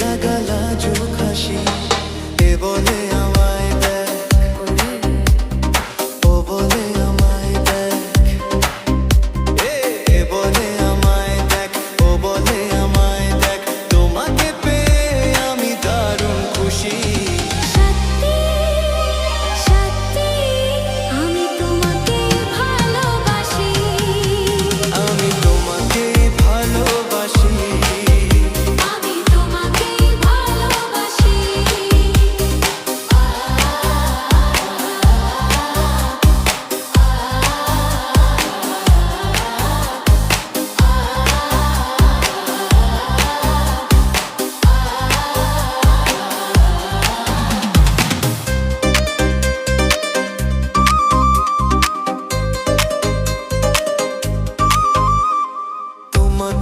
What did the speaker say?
লাগালা জো খাসি এ বলে